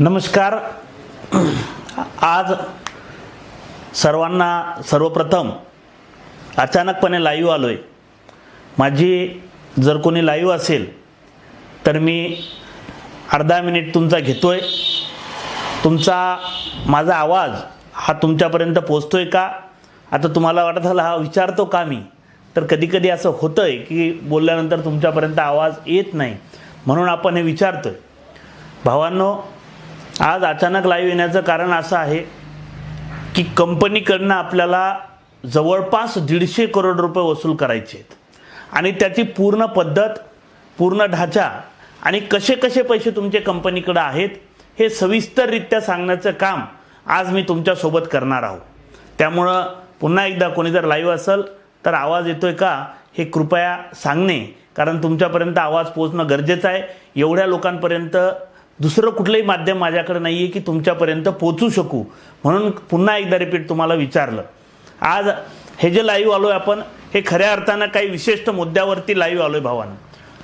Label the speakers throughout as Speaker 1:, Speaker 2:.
Speaker 1: नमस्कार. आज सर्वांना सर्वप्रथम अचानकपणे लाईव्ह आलो आहे माझी जर कोणी लाईव्ह असेल तर मी अर्धा मिनिट तुमचा घेतो आहे तुमचा माझा आवाज हा तुमच्यापर्यंत पोचतो आहे का? आता तुम्हाला वाटत झालं हा विचारतो का मी? तर कधीकधी असं होतं आहे की बोलल्यानंतर तुमच्यापर्यंत आवाज येत नाही. म्हणून आपण हे विचारतो आहे भावांनो आज अचानक लाईव्ह येण्याचं कारण असं आहे की कंपनीकडनं आपल्याला जवळपास दीडशे करोड रुपये वसूल करायचे आहेत. आणि त्याची पूर्ण पद्धत पूर्ण ढाचा आणि कसे कसे पैसे तुमचे कंपनीकडं आहेत हे सविस्तररित्या सांगण्याचं काम आज मी तुमच्यासोबत करणार आहोत त्यामुळं पुन्हा एकदा कोणी जर लाईव्ह असेल तर आवाज येतोय का हे कृपया सांगणे कारण तुमच्यापर्यंत आवाज पोहोचणं गरजेचं आहे. एवढ्या लोकांपर्यंत दुसरं कुठलंही माध्यम माझ्याकडे नाही आहे की तुमच्यापर्यंत पोचू शकू. म्हणून पुन्हा एकदा रिपीट तुम्हाला विचारलं. आज हे जे लाईव्ह आलो आहे आपण हे खऱ्या अर्थानं काही विशिष्ट मुद्द्यावरती लाईव्ह आलो आहे भावानं.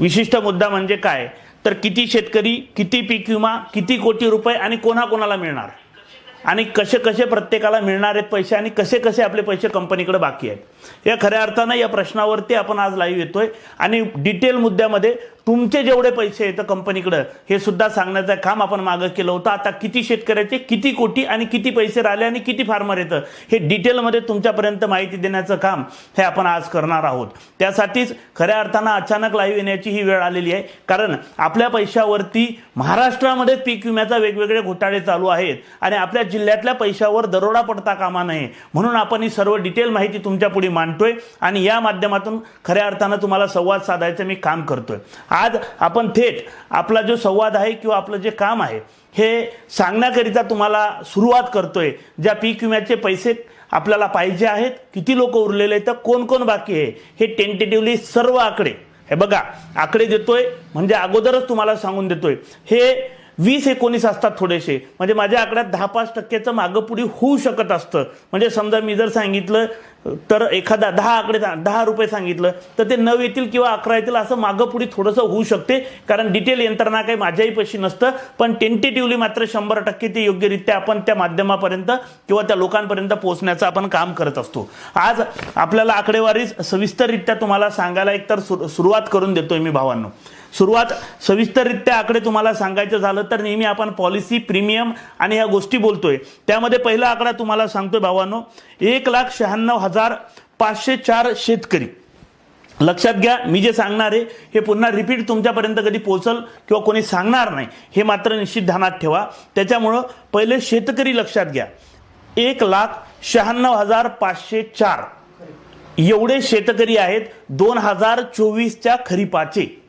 Speaker 1: विशिष्ट मुद्दा म्हणजे काय? तर किती शेतकरी किती पीक विमा किती कोटी रुपये आणि कोणाकोणाला मिळणार? आणि कसे कसे प्रत्येकाला मिळणार आहेत पैसे आणि कसे कसे आपले पैसे कंपनीकडे बाकी आहेत? या खऱ्या अर्थानं या प्रश्नावरती आपण आज लाईव्ह येतोय. आणि डिटेल मुद्द्यामध्ये तुमचे जेवढे पैसे येतं कंपनीकडं हे सुद्धा सांगण्याचं काम आपण मागं केलं होतं. आता किती शेतकऱ्याचे किती कोटी आणि किती पैसे राहिले आणि किती फार्मर येतं हे डिटेलमध्ये तुमच्यापर्यंत माहिती देण्याचं काम हे आपण आज करणार आहोत. त्यासाठीच खऱ्या अर्थानं अचानक लाईव्ह येण्याची ही वेळ आलेली आहे. कारण आपल्या पैशावरती महाराष्ट्रामध्ये पीक विम्याचा वेगवेगळे घोटाळे चालू आहेत आणि आपल्या जिल्ह्यातल्या पैशावर दरोडा पडता कामा नये. म्हणून आपण ही सर्व डिटेल माहिती तुमच्यापुढे मांडतोय आणि या माध्यमातून खऱ्या अर्थानं तुम्हाला संवाद साधायचं मी काम करतोय. आज आपण थेट आपला जो संवाद आहे किंवा आपलं जे काम आहे हे सांगण्याकरिता तुम्हाला सुरुवात करतोय. ज्या पीक विम्याचे पैसे आपल्याला पाहिजे आहेत किती लोक उरलेले आहेत तर कोण कोण बाकी आहे हे टेंटेटिव्हली सर्व आकडे हे बघा आकडे देतोय म्हणजे अगोदरच तुम्हाला सांगून देतोय. हे वीस एकोणीस असतात थोडेसे. म्हणजे माझ्या आकड्यात दहा पाच टक्क्याचं मागं पुढे होऊ शकत असतं. म्हणजे समजा मी जर सांगितलं तर एखादा दहा आकडे दहा रुपये सांगितलं तर ते नऊ येतील किंवा अकरा येतील असं मागं पुढे थोडंसं होऊ शकते. कारण डिटेल यंत्रणा काही माझ्याही पैशी नसतं. पण टेंटेटिव्हली मात्र शंभर टक्के ते योग्यरित्या आपण त्या माध्यमापर्यंत किंवा त्या लोकांपर्यंत पोहोचण्याचं आपण काम करत असतो. आज आपल्याला आकडेवारी सविस्तररित्या तुम्हाला सांगायला एकतर सुर सुरुवात करून देतोय मी भावांनो. सुरुवात सविस्तररित्या आकडे तुम्हाला सांगायचं झालं तर नेहमी आपण पॉलिसी प्रीमियम आणि ह्या गोष्टी बोलतोय. त्यामध्ये पहिला आकडा तुम्हाला सांगतोय भावानो एक लाख शहाण्णव हजार पाचशे चार शेतकरी. लक्षात घ्या मी जे सांगणार आहे हे पुन्हा रिपीट तुमच्यापर्यंत कधी पोहोचल किंवा कोणी सांगणार नाही हे मात्र निश्चित ध्यानात ठेवा. त्याच्यामुळं पहिले शेतकरी लक्षात घ्या. एक लाख शहाण्णव हजार पाचशे चार. एवढे शेतकरी आहेत दोन हजार चोवीसच्या खरीपाचे.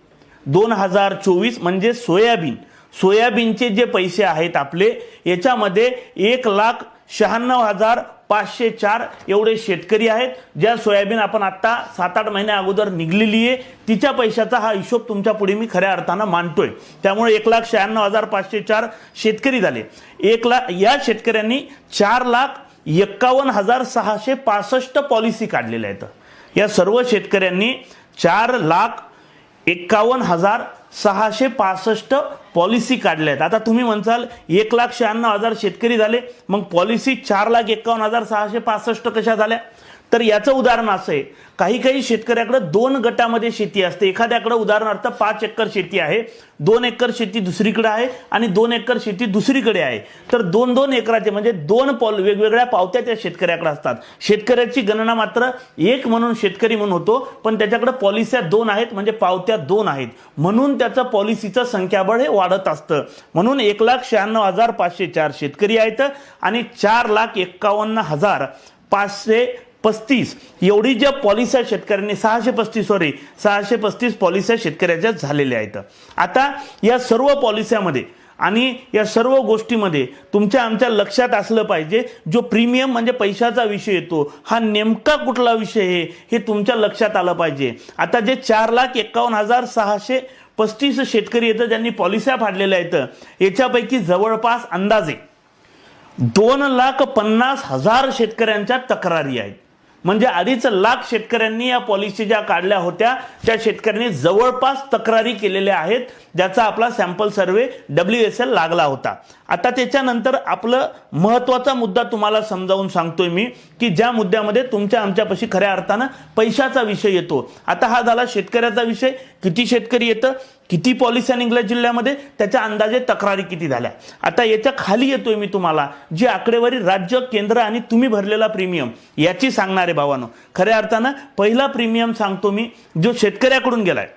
Speaker 1: दोन हजार चोवीस म्हणजे सोयाबीन. सोयाबीनचे जे पैसे आहेत आपले याच्यामध्ये एक लाख शहाण्णव हजार पाचशे चार एवढे शेतकरी आहेत. ज्या सोयाबीन आपण आत्ता सात आठ महिन्या अगोदर निघलेली आहे तिच्या पैशाचा हा हिशोब तुमच्यापुढे मी खऱ्या अर्थानं मांडतोय. त्यामुळे एक लाख शहाण्णव हजार पाचशे चार शेतकरी झाले. एक लाख या शेतकऱ्यांनी चार लाख एक्कावन्न हजार सहाशे पासष्ट पॉलिसी काढलेल्या आहेत. या सर्व शेतकऱ्यांनी चार लाख एक्कावन्न हजार सहाशे पासष्ट पॉलिसी काढल्या आहेत. आता तुम्ही म्हणसाल एक लाख शहाण्णव हजार शेतकरी झाले मग पॉलिसी चार लाख एक्कावन्न हजार सहाशे पासष्ट कशा झाल्या? तर याचं उदाहरण असं आहे. काही काही शेतकऱ्याकडे दोन गटामध्ये शेती असते. एखाद्याकडे उदाहरणार्थ पाच एकर शेती आहे दोन एकर शेती दुसरीकडे आहे आणि दोन एकर शेती दुसरीकडे आहे. तर दोन दोन एकराचे म्हणजे दोन पॉल वेगवेगळ्या पावत्या त्या शेतकऱ्याकडे असतात. शेतकऱ्याची गणना मात्र एक म्हणून शेतकरी म्हणून होतो पण त्याच्याकडे पॉलिस्या दोन आहेत म्हणजे पावत्या दोन आहेत. म्हणून त्याचं पॉलिसीचं संख्याबळ हे वाढत असतं. म्हणून एक लाख शहाण्णव हजार पाचशे चार शेतकरी आहेत आणि चार लाख एक्कावन्न हजार पाचशे पस्तीस. एवढी ज्या पॉलिस्या शेतकऱ्यांनी सहाशे पस्तीस सॉरी सहाशे पस्तीस पॉलिस्या शेतकऱ्याच्या झालेल्या आहेत. आता या सर्व पॉलिस्यामध्ये आणि या सर्व गोष्टीमध्ये तुमच्या आमच्या लक्षात असलं पाहिजे जो प्रीमियम म्हणजे पैशाचा विषय येतो हा नेमका कुठला विषय आहे हे तुमच्या लक्षात आलं पाहिजे. आता जे चार लाख एकावन्न हजार सहाशे पस्तीस शेतकरी येतं ज्यांनी पॉलिस्या फाडलेल्या आहेत याच्यापैकी जवळपास अंदाजे दोन लाख पन्नास हजार शेतकऱ्यांच्या तक्रारी आहेत. म्हणजे अडीच लाख शेतकऱ्यांनी या पॉलिसी ज्या काढल्या होत्या त्या शेतकऱ्यांनी जवळपास तक्रारी केलेल्या आहेत ज्याचा आपला sample survey W S L लागला होता. आता त्याच्यानंतर आपलं महत्त्वाचा मुद्दा तुम्हाला समजावून सांगतोय मी. की ज्या मुद्द्यामध्ये तुमच्या आमच्यापाशी खऱ्या अर्थानं पैशाचा विषय येतो. आता हा झाला शेतकऱ्याचा विषय. किती शेतकरी येतं? किती पॉलिसी निघल्या जिल्ह्यामध्ये? त्याच्या अंदाजे तक्रारी किती झाल्या? आता याच्या खाली येतोय मी तुम्हाला जी आकडेवारी राज्य केंद्र आणि तुम्ही भरलेला प्रीमियम याची सांगणार आहे भावानो. खऱ्या अर्थानं पहिला प्रीमियम सांगतो मी जो शेतकऱ्याकडून गेलाय.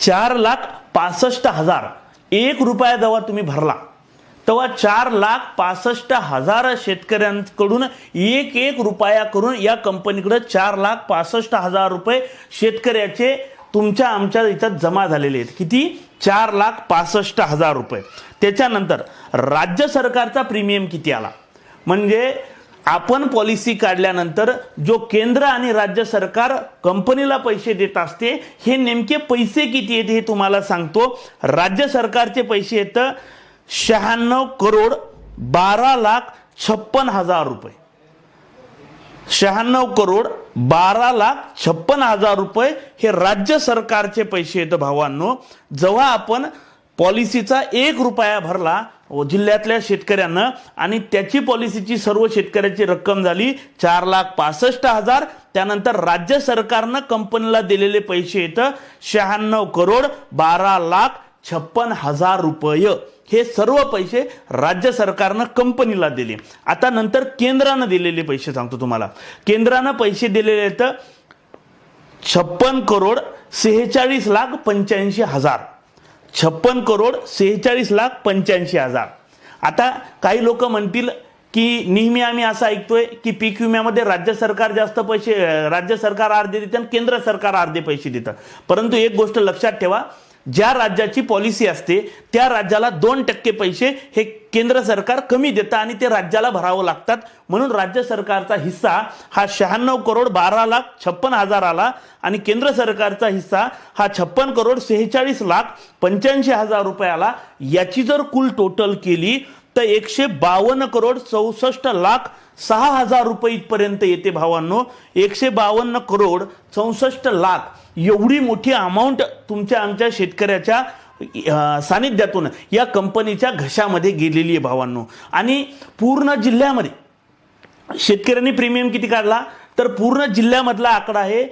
Speaker 1: चार लाख पासष्ट हजार. एक रुपया जेव्हा तुम्ही भरला. तेव्हा चार लाख पासष्ट हजार शेतकऱ्यांकडून एक एक रुपया करून या कंपनीकडे चार लाख पासष्ट हजार रुपये शेतकऱ्याचे तुमच्या आमच्या इथं जमा झालेले आहेत. किती? चार लाख पासष्ट हजार रुपये. त्याच्यानंतर राज्य सरकारचा प्रीमियम किती आला? म्हणजे आपण पॉलिसी काढल्यानंतर जो केंद्र आणि राज्य सरकार कंपनीला पैसे देत असते हे नेमके पैसे किती आहेत हे तुम्हाला सांगतो. राज्य सरकारचे पैसे येतं शहाण्णव करोड बारा लाख छप्पन हजार रुपये. शहाण्णव करोड बारा लाख छप्पन हजार रुपये हे राज्य सरकारचे पैसे येतं भावांनो. जेव्हा आपण पॉलिसीचा एक रुपया भरला व जिल्ह्यातल्या शेतकऱ्यांना आणि त्याची पॉलिसीची सर्व शेतकऱ्याची रक्कम झाली चार लाख पासष्ट हजार. त्यानंतर राज्य सरकारनं कंपनीला दिलेले पैसे येतं शहाण्णव करोड बारा लाख छप्पन हजार रुपये हे सर्व पैसे राज्य सरकारनं कंपनीला दिले. आता नंतर केंद्रानं दिलेले पैसे सांगतो तुम्हाला. केंद्रानं पैसे दिलेले आहेत छप्पन करोड सेहेचाळीस लाख पंच्याऐंशी हजार. छप्पन करोड सेहेचाळीस लाख पंच्याऐंशी हजार. आता काही लोक म्हणतील की नेहमी आम्ही असं ऐकतोय की पीक विम्यामध्ये राज्य सरकार जास्त पैसे राज्य सरकार अर्धे देते आणि केंद्र सरकार अर्धे पैसे देतं. परंतु एक गोष्ट लक्षात ठेवा ज्या राज्याची पॉलिसी असते त्या राज्याला दोन टक्के पैसे हे केंद्र सरकार कमी देतं आणि ते राज्याला भरावं लागतात. म्हणून राज्य सरकारचा हिस्सा हा शहाण्णव करोड बारा लाख छप्पन हजार आला आणि केंद्र सरकारचा हिस्सा हा छप्पन करोड सेहेचाळीस लाख पंच्याऐंशी हजार रुपये आला याची जर कुल टोटल केली तर एकशे बावन्न करोड चौसष्ट लाख सहा हजार रुपये इथपर्यंत येते भावांनो. एकशे बावन्न करोड चौसष्ट लाख. एवढी मोठी अमाऊंट तुमच्या आमच्या शेतकऱ्याच्या सानिध्यातून या कंपनीच्या घशामध्ये गेलेली आहे भावांनो. आणि पूर्ण जिल्ह्यामध्ये शेतकऱ्यांनी प्रीमियम किती काढला? तर पूर्ण जिल्ह्यामधला आकडा आहे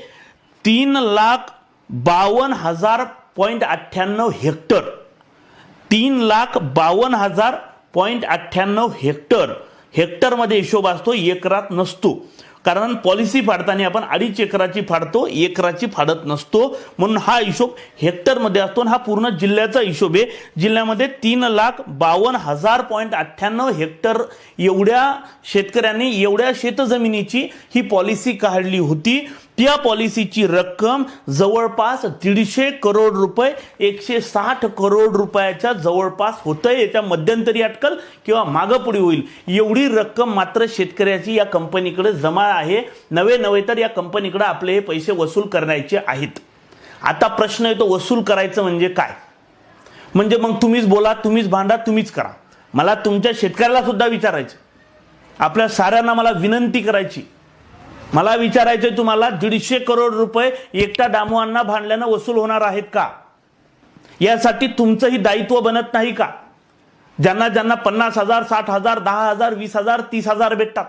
Speaker 1: तीन लाख बावन्न हजार पॉईंट अठ्ठ्याण्णव हेक्टर. तीन लाख बावन्न हजार पॉईंट अठ्ठ्याण्णव हेक्टर. हेक्टरमध्ये हिशोब असतो एकरात नसतो. कारण पॉलिसी फाडताना आपण अडीच एकराची फाडतो एकराची फाडत नसतो. म्हणून हा हिशोब हेक्टरमध्ये असतो आणि हा पूर्ण जिल्ह्याचा हिशोब आहे. जिल्ह्यामध्ये तीन लाख बावन्न हजार पॉईंट अठ्ठ्याण्णव हेक्टर एवढ्या शेतकऱ्यांनी एवढ्या शेतजमिनीची ही पॉलिसी काढली होती. त्या पॉलिसीची रक्कम जवळपास दीडशे करोड रुपये एकशे साठ करोड रुपयाच्या जवळपास होतंय. याच्या मध्यंतरी अटकल किंवा मागं पुढे होईल. एवढी रक्कम मात्र शेतकऱ्याची या कंपनीकडे जमा आहे. नवे नव्हे तर या कंपनीकडे आपले हे पैसे वसूल करायचे आहेत. आता प्रश्न येतो वसूल करायचं म्हणजे काय? म्हणजे मग तुम्हीच बोला तुम्हीच भांडा तुम्हीच करा. मला तुमच्या शेतकऱ्याला सुद्धा विचारायचं. आपल्या साऱ्यांना मला विनंती करायची. मला विचारायचं तुम्हाला दीडशे करोड रुपये एकटा दामुआंना भांडल्यानं वसूल होणार आहेत का? यासाठी तुमचंही दायित्व बनत नाही का? ज्यांना ज्यांना पन्नास हजार साठ हजार दहा हजार वीस हजार तीस हजार भेटतात.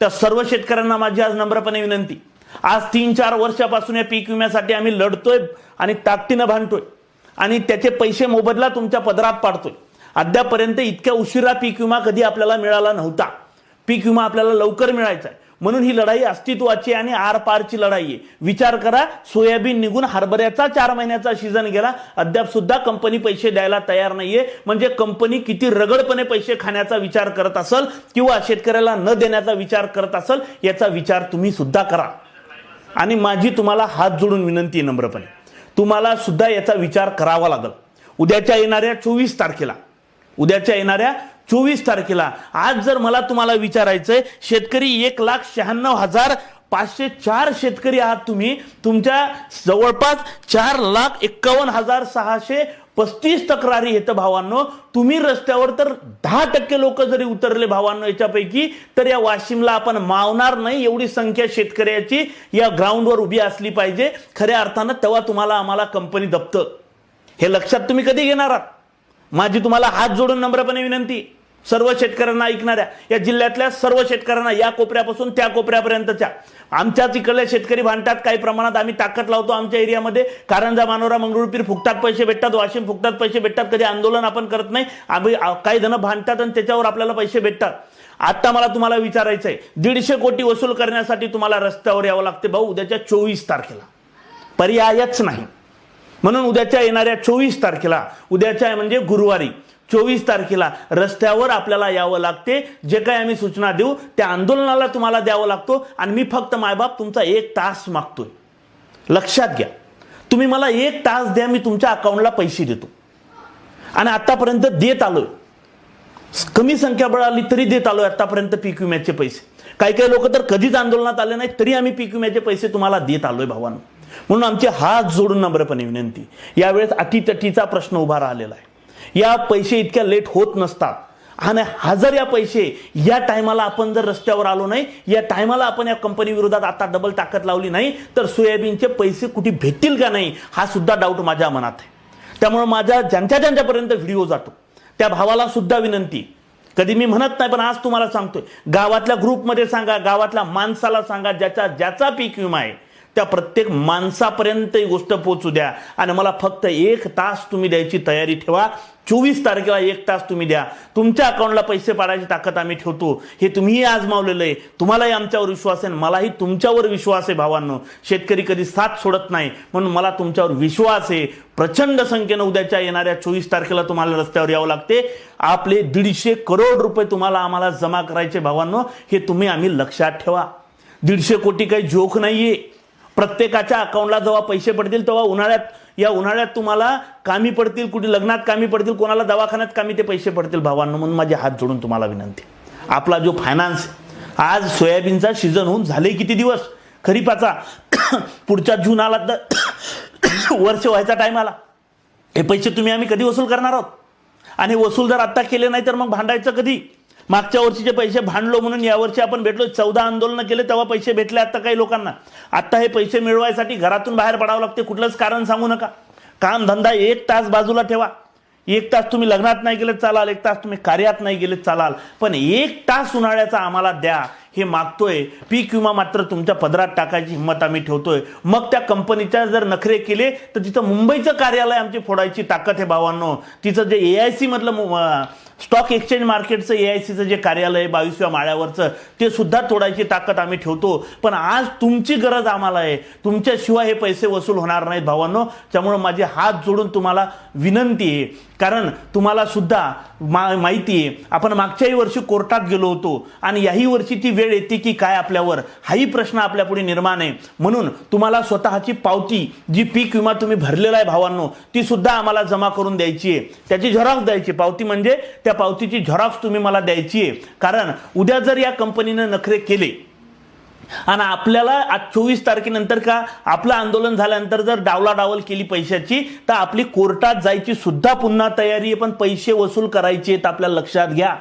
Speaker 1: त्या सर्व शेतकऱ्यांना माझी आज नम्रपणे विनंती. आज तीन चार वर्षापासून या पीक विम्यासाठी आम्ही लढतोय आणि ताकदीनं भांडतोय. आणि त्याचे पैसे मोबदला तुमच्या पदरात पाडतोय. अद्यापर्यंत इतक्या उशिरा पीक विमा कधी आपल्याला मिळाला नव्हता. पीक विमा आपल्याला लवकर मिळायचा आहे. म्हणून ही लढाई अस्तित्वाची आणि आरपारची लढाई आहे. विचार करा सोयाबीन निघून हरभऱ्याचा चार महिन्याचा सीझन गेला. अद्याप सुद्धा कंपनी पैसे द्यायला तयार नाहीये. म्हणजे कंपनी किती रगडपणे पैसे खाण्याचा विचार करत असेल किंवा शेतकऱ्याला न देण्याचा विचार करत असेल याचा विचार तुम्ही सुद्धा करा. आणि माझी तुम्हाला हात जोडून विनंती आहे नम्रपणे. तुम्हाला सुद्धा याचा विचार करावा लागेल. उद्याच्या येणाऱ्या चोवीस तारखेला उद्याच्या येणाऱ्या चोवीस तारखेला. आज जर मला तुम्हाला विचारायचंय शेतकरी एक लाख शहाण्णव हजार पाचशे चार शेतकरी आहात तुम्ही. तुमच्या जवळपास चार लाख एक्कावन्न हजार सहाशे पस्तीस तक्रारी येतं भावांनो. तुम्ही रस्त्यावर तर दहा टक्के लोक जरी उतरले भावांनो याच्यापैकी तर या वाशिमला आपण मावणार नाही. एवढी संख्या शेतकऱ्याची या ग्राउंडवर उभी असली पाहिजे. खऱ्या अर्थानं तेव्हा तुम्हाला आम्हाला कंपनी दबतं हे लक्षात तुम्ही कधी घेणार आहात? माझी तुम्हाला हात जोडून नम्रपणे विनंती. सर्व शेतकऱ्यांना ऐकणाऱ्या या जिल्ह्यातल्या सर्व शेतकऱ्यांना या कोपऱ्यापासून त्या कोपऱ्यापर्यंतच्या. आमच्याच इकडले शेतकरी भांडतात काही प्रमाणात आम्ही ताकद लावतो आमच्या एरियामध्ये. कारंजा मानोरा मंगरुळपीर फुकटात पैसे भेटतात वाशिम फुकटात पैसे भेटतात कधी आंदोलन आपण करत नाही. आम्ही काही जण भांडतात आणि त्याच्यावर आपल्याला पैसे भेटतात. आता मला तुम्हाला विचारायचं आहे दीडशे कोटी वसूल करण्यासाठी तुम्हाला रस्त्यावर यावं लागते भाऊ उद्याच्या चोवीस तारखेला. पर्यायच नाही. म्हणून उद्याच्या येणाऱ्या चोवीस तारखेला उद्याच्या म्हणजे गुरुवारी चोवीस तारखेला रस्त्यावर आपल्याला यावं लागते. जे काही आम्ही सूचना देऊ त्या आंदोलनाला तुम्हाला द्यावं लागतो. आणि मी फक्त मायबाप तुमचा एक तास मागतोय. लक्षात घ्या. तुम्ही मला एक तास द्या मी तुमच्या अकाउंटला पैसे देतो. आणि आतापर्यंत देत आलोय. कमी संख्याबळ आली तरी देत आलोय आतापर्यंत पीक विम्याचे पैसे. काही काही लोक तर कधीच आंदोलनात आले नाहीत तरी आम्ही पीक विम्याचे पैसे तुम्हाला देत आलोय भावांना. म्हणून आमचे हात जोडून नम्रपणे विनंती. यावेळेस अटीतटीचा प्रश्न उभा राहिलेला आहे. या पैसे इतक्या लेट होत नसतात. आणि हजार या पैसे या टायमाला आपण जर रस्त्यावर आलो नाही या टायमाला आपण या कंपनी विरोधात आता डबल ताकद लावली नाही तर सोयाबीनचे पैसे कुठे भेटतील का नाही हा सुद्धा डाऊट माझ्या मनात आहे. त्यामुळे माझ्या ज्यांच्या ज्यांच्यापर्यंत व्हिडिओ जातो त्या भावाला सुद्धा विनंती. कधी मी म्हणत नाही पण आज तुम्हाला सांगतोय. गावातल्या ग्रुपमध्ये सांगा गावातल्या माणसाला सांगा ज्याचा ज्याचा पीक विमा आहे. त्या प्रत्येक माणसापर्यंत ही गोष्ट पोहोचू द्या. आणि मला फक्त एक तास तुम्ही द्यायची तयारी ठेवा. चोवीस तारखेला एक तास तुम्ही द्या. तुमच्या अकाउंटला पैसे पाडायची ताकद आम्ही ठेवतो. हे तुम्हीही आजमावलेलं आहे. तुम्हालाही आमच्यावर विश्वास आहे मलाही तुमच्यावर विश्वास आहे भावांनो. शेतकरी कधी साथ सोडत नाही. म्हणून मला तुमच्यावर विश्वास आहे. प्रचंड संख्येनं उद्याच्या येणाऱ्या चोवीस तारखेला तुम्हाला रस्त्यावर यावं लागते. आपले दीडशे करोड रुपये तुम्हाला आम्हाला जमा करायचे भावांनो. हे तुम्ही आम्ही लक्षात ठेवा. दीडशे कोटी काही जोक नाहीये. प्रत्येकाच्या अकाउंटला जेव्हा पैसे पडतील तेव्हा उन्हाळ्यात या उन्हाळ्यात तुम्हाला कामी पडतील कुठे लग्नात कामी पडतील कोणाला दवाखान्यात कामी ते पैसे पडतील भावांना म्हणून माझे हात जोडून तुम्हाला विनंती. आपला जो फायनान्स आज सोयाबीनचा सीझन होऊन झाले किती दिवस? खरीपाचा. पुढच्या जून आला तर वर्ष व्हायचा टाईम आला. हे पैसे तुम्ही आम्ही कधी वसूल करणार आहोत? आणि वसूल जर आत्ता केले नाही तर मग भांडायचं कधी? मागच्या वर्षीचे पैसे भांडलो म्हणून यावर्षी आपण भेटलो चौदा आंदोलनं केले तेव्हा पैसे भेटले आता काही लोकांना. आत्ता हे पैसे मिळवायसाठी घरातून बाहेर पडावं लागते कुठलंच कारण सांगू नका. काम धंदा एक तास बाजूला ठेवा. एक तास तुम्ही लग्नात नाही गेले चालाल. एक तास तुम्ही कार्यात नाही गेले चालाल. पण एक तास उन्हाळ्याचा आम्हाला द्या. हे मागतोय. पीक विमा मात्र तुमच्या पदरात टाकायची हिंमत आम्ही ठेवतोय. मग त्या कंपनीच्या जर नखरे केले तर तिथं मुंबईचं कार्यालय आमची फोडायची ताकद आहे भावांनो. तिचं जे ए आय सी मधलं स्टॉक एक्सचेंज मार्केटचं ए आय सीचं जे कार्यालय आहे बावीसव्या माळ्यावरचं ते सुद्धा तोडायची ताकद आम्ही ठेवतो. पण आज तुमची गरज आम्हाला आहे. तुमच्याशिवाय हे पैसे वसूल होणार नाहीत भावांनो. त्यामुळे माझे हात जोडून तुम्हाला विनंती आहे. कारण तुम्हाला सुद्धा मा माहिती आहे. आपण मागच्याही वर्षी कोर्टात गेलो होतो. आणि याही वर्षी ती वेळ येते की काय आपल्यावर? हाही प्रश्न आपल्या पुढे निर्माण आहे. म्हणून तुम्हाला स्वतःची पावती जी पीक विमा तुम्ही भरलेला आहे भावांनो ती सुद्धा आम्हाला जमा करून द्यायची आहे. त्याची झेरॉक्स द्यायची पावती म्हणजे त्या पावतीची झेरॉक्स तुम्ही मला द्यायची आहे. कारण उद्या जर या कंपनीनं नखरे केले आणि आपल्याला आज चोवीस तारखेनंतर का आपलं आंदोलन झाल्यानंतर जर डावला डावल केली पैशाची तर आपली कोर्टात जायची सुद्धा पुन्हा तयारी आहे. पण पैसे वसूल करायचे आहेत आपल्या लक्षात घ्या.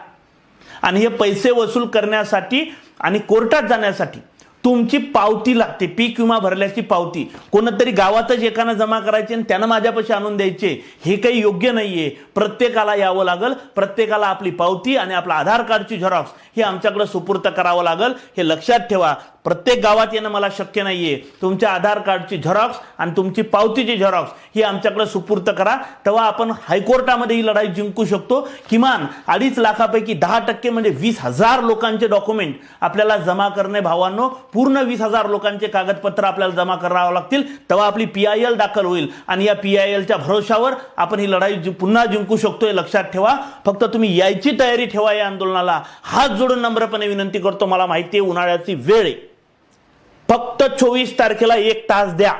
Speaker 1: आणि हे पैसे वसूल करण्यासाठी आणि कोर्टात जाण्यासाठी तुमची पावती लागते. पीक विमा भरल्याची पावती. कोणतरी गावातच एकानं जमा करायची आणि त्यांना माझ्यापाशी आणून द्यायचे. हे काही योग्य नाहीये. प्रत्येकाला यावं लागल. प्रत्येकाला आपली पावती आणि आपलं आधार कार्डची झेरॉक्स हे आमच्याकडे सुपूर्त करावं लागल. हे लक्षात ठेवा. प्रत्येक गावात येणं मला शक्य नाहीये. तुमच्या आधार कार्डची झेरॉक्स आणि तुमची पावतीची झेरॉक्स ही आमच्याकडे सुपूर्त करा. तेव्हा आपण हायकोर्टामध्ये ही लढाई जिंकू शकतो. किमान अडीच लाखापैकी दहा टक्के म्हणजे वीस हजार लोकांचे डॉक्युमेंट आपल्याला जमा करणे भावांनो. पूर्ण वीस हजार लोकांचे कागदपत्र आपल्याला जमा करावं लागतील. तेव्हा आपली पी आय एल दाखल होईल. आणि या पी आय एलच्या भरोशावर आपण ही लढाई पुन्हा जिंकू शकतो हे लक्षात ठेवा. फक्त तुम्ही यायची तयारी ठेवा या आंदोलनाला. हात जोडून नम्रपणे विनंती करतो. मला माहिती आहे उन्हाळ्याची वेळ आहे. फक्त चोवीस तारखेला एक तास द्या.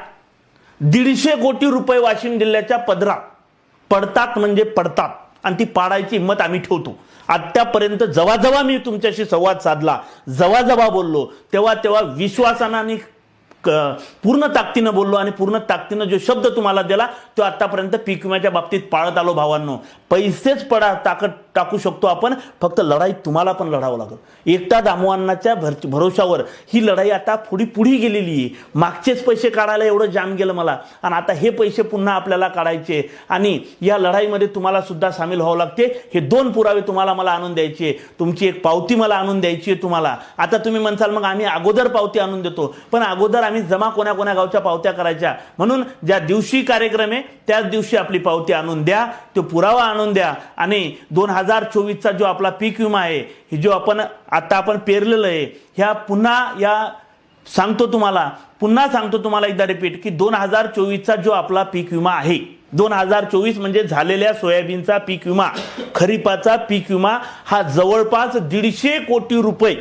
Speaker 1: दीडशे कोटी रुपये वाशिम जिल्ह्याच्या पदरात. पडतात म्हणजे पडतात. आणि ती पाडायची हिंमत आम्ही ठेवतो. आत्तापर्यंत जवाजवा मी तुमच्याशी संवाद साधला. जवाजवा बोललो. तेव्हा तेव्हा विश्वासानं आणि क पूर्ण ताकदीनं बोललो आणि पूर्ण ताकदीनं जो शब्द तुम्हाला दिला तो आतापर्यंत पीक विम्याच्या बाबतीत पाळत आलो भावांनो. पैसेच पडा ताकद टाकू शकतो आपण फक्त लढाई तुम्हाला पण लढावं लागेल. एकटा दामवांनाच्या भर भरोशावर ही लढाई आता पुढी पुढी गेलेली आहे. मागचेच पैसे काढायला एवढं जाम गेलं मला. आणि आता हे पैसे पुन्हा आपल्याला काढायचे आणि या लढाईमध्ये तुम्हाला सुद्धा सामील व्हावं लागते. हे दोन पुरावे तुम्हाला मला आणून द्यायचे तुमची एक पावती मला आणून द्यायची आहे तुम्हाला. आता तुम्ही म्हणसाल मग आम्ही अगोदर पावती आणून देतो. पण अगोदर आम्ही जमा कोण्या कोण्या गावच्या पावत्या करायच्या? म्हणून ज्या दिवशी कार्यक्रम आहे त्याच दिवशी आपली पावती आणून द्या. तो पुरावा आणून द्या. आणि दोन हजार हजार चोवीसचा जो आपला पीक विमा आहे हे जो आपण आता आपण पेरलेलं आहे ह्या पुन्हा या सांगतो तुम्हाला पुन्हा सांगतो तुम्हाला एकदा रिपीट की दोन हजार चोवीसचा जो आपला पीक विमा आहे दोन हजार चोवीस म्हणजे झालेल्या सोयाबीनचा पीक विमा खरीपाचा पीक विमा हा जवळपास दीडशे कोटी रुपये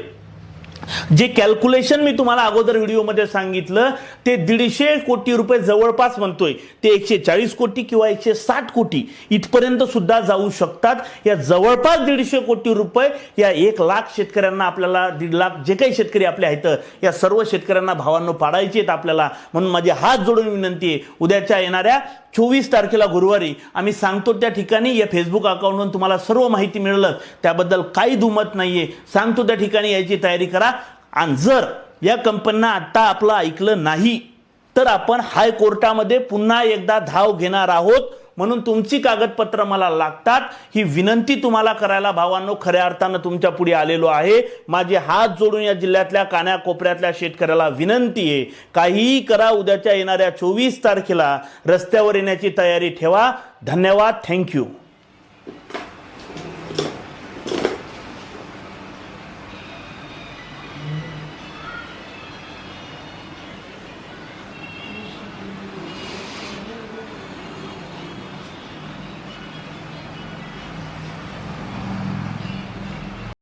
Speaker 1: जे कॅल्क्युलेशन मी तुम्हाला अगोदर व्हिडिओमध्ये सांगितलं ते दीडशे कोटी रुपये जवळपास म्हणतोय. ते एकशे चाळीस कोटी किंवा एकशे साठ कोटी इथपर्यंत सुद्धा जाऊ शकतात. या जवळपास दीडशे कोटी रुपये या एक लाख शेतकऱ्यांना आपल्याला दीड लाख जे काही शेतकरी आपले आहेत या सर्व शेतकऱ्यांना भावांनो पाडायचे आहेत आपल्याला. म्हणून माझी हात जोडून विनंती आहे. उद्याच्या येणाऱ्या चोवीस तारखेला गुरुवारी आम्ही सांगतो त्या ठिकाणी या फेसबुक अकाउंटवरून तुम्हाला सर्व माहिती मिळलं त्याबद्दल काही दुमत आहे सांगतो त्या ठिकाणी यायची तयारी करा. आणि जर या कंपन्यांना आत्ता आपलं ऐकलं नाही तर आपण हायकोर्टामध्ये पुन्हा एकदा धाव घेणार आहोत. म्हणून तुमची कागदपत्र मला लागतात. ही विनंती तुम्हाला करायला भावांनो खऱ्या अर्थानं तुमच्यापुढे आलेलो आहे. माझे हात जोडून या जिल्ह्यातल्या कान्याकोपऱ्यातल्या शेतकऱ्याला विनंती आहे. काहीही करा उद्याच्या येणाऱ्या चोवीस तारखेला रस्त्यावर येण्याची तयारी ठेवा. धन्यवाद थँक्यू.